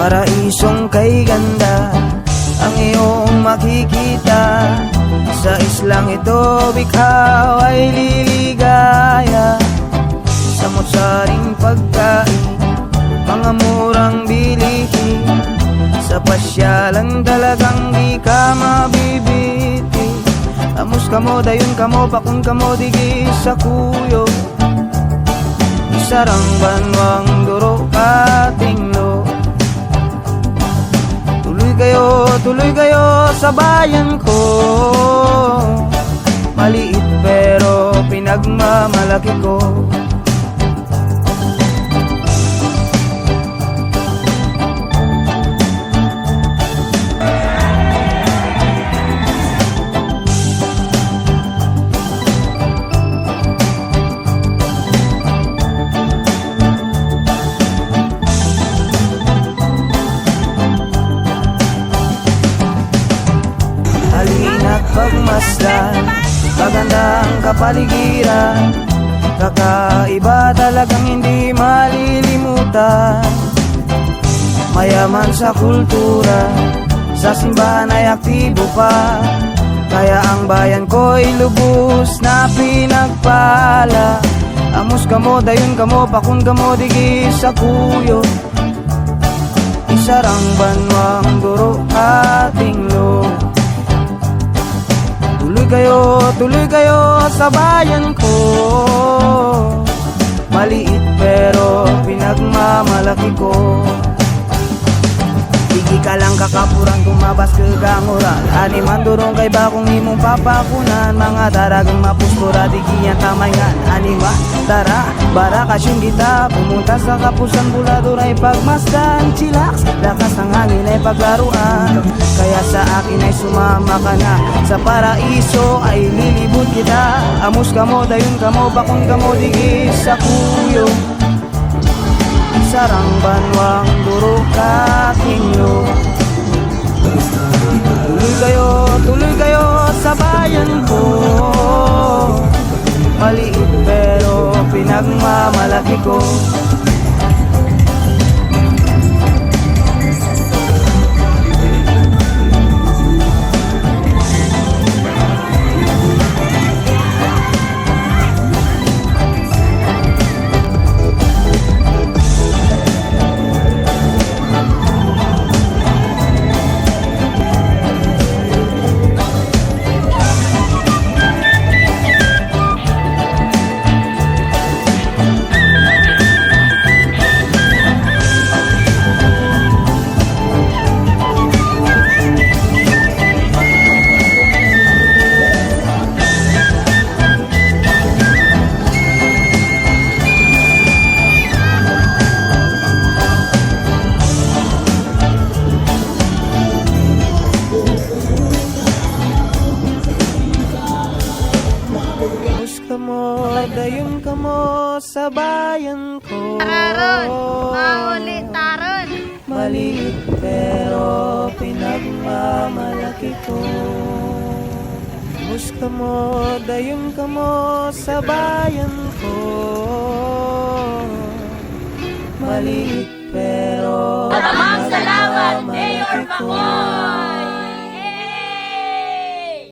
Paraisong kay ganda Ang iyong makikita. Sa islang ito Bikaw ay liligaya. Sa mutsaring pagkain Mga murang bilihin. Sa pasyalan talagang di ka mabibiti Amos ka mo, dayon ka mo, bakon ka mo, digi sa kuyo. Isarang banwang duro pati kayo, tuloy kayo sa bayan ko. Maliit pero pinagmamalaki ko Halina't pagmasdan Maganda ang kapaligiran. Kakaiba talagang hindi malilimutan. Mayaman sa kultura Sa simbahan ay aktibo pa. Kaya ang bayan ko'y lubos na pinagpala. Amos ka mo, dayon ka mo, pakun ka mo, digi sa kuyo. Isarang banwang duro ating lo kayo, tuloy kayo sa bayan ko. Maliit pero pinagmamalaki ko Ka kakapurang tumabas ke ganguran Ani mandurong kay bakong imong papakunan. Mga daragang mapuspura digi yan tamayan Ani ma, tara, bara kasyong kita Pumunta sa kapusan buladuray pagmasdan. Chillax, lakas ng hangin ay paglaruan. Kaya sa akin ay sumama ka na. Sa paraiso ay lilibot kita. Amos ka mo, dayon ka mo, bakong ka mo digi sa kuyo. Sarang banwang duro katinglo pinagmamalaki sa bayan ko Taron! Mahuli, taron! Maliit pero pinagmamalaki ko Bus ka mo, dayon ka mo sa bayan ko Maliit pero Matamang salamat, Mayor. Bacoor!